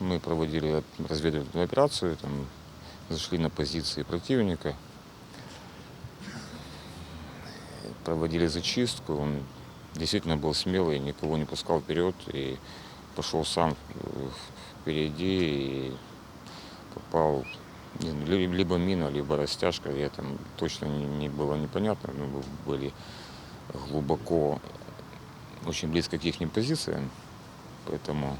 Мы проводили разведывательную операцию, там, зашли на позиции противника, проводили зачистку. Он действительно был смелый, никого не пускал вперед и пошел сам э, впереди и попал либо мина, либо растяжка. Я там точно не, было непонятно, но мы были глубоко, очень близко к их позициям, поэтому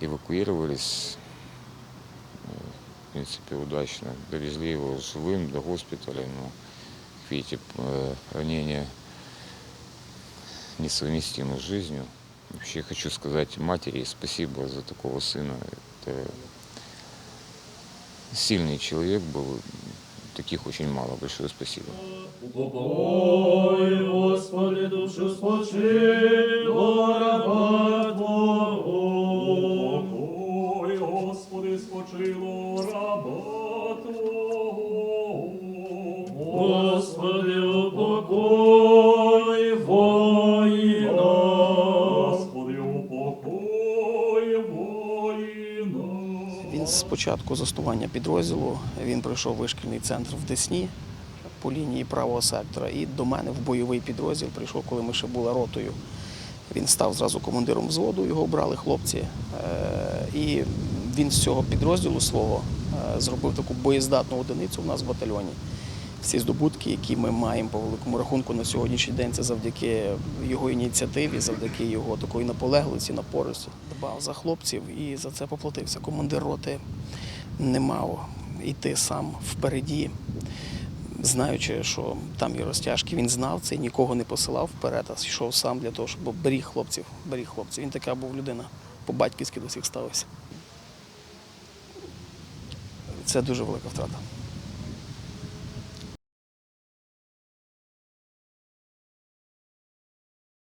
эвакуировались, э, в принципе, удачно. Довезли его живым до госпиталя, но, как видите, э, ранение несовместимо с жизнью. Вообще хочу сказать матери спасибо за такого сына. Это сильный человек был, таких очень мало. Большое спасибо. Упокой, Господи, душу спочило Господи, спочило раба Твого. Господи, упокой воїна. Господи, упокой воїна. Він з початку заснування підрозділу він пройшов вишкільний центр в Десні по лінії правого сектора і до мене в бойовий підрозділ прийшов, коли ми ще були ротою. Він став зразу командиром взводу, його брали хлопці. Е, І він з цього підрозділу свого е, зробив таку боєздатну одиницю в нас в батальйоні. Всі здобутки, які ми маємо по великому рахунку на сьогоднішній день, це завдяки його ініціативі, завдяки його такої наполегливості, напористі. Дбав за хлопців і за це поплатився. Командир роти не мав йти сам впереді, знаючи, що там є розтяжки, він знав це нікого не посилав вперед, а йшов сам для того, щоб беріг хлопців, беріг хлопців. Він така був людина, по-батьківськи до всіх ставився. Це дуже велика втрата.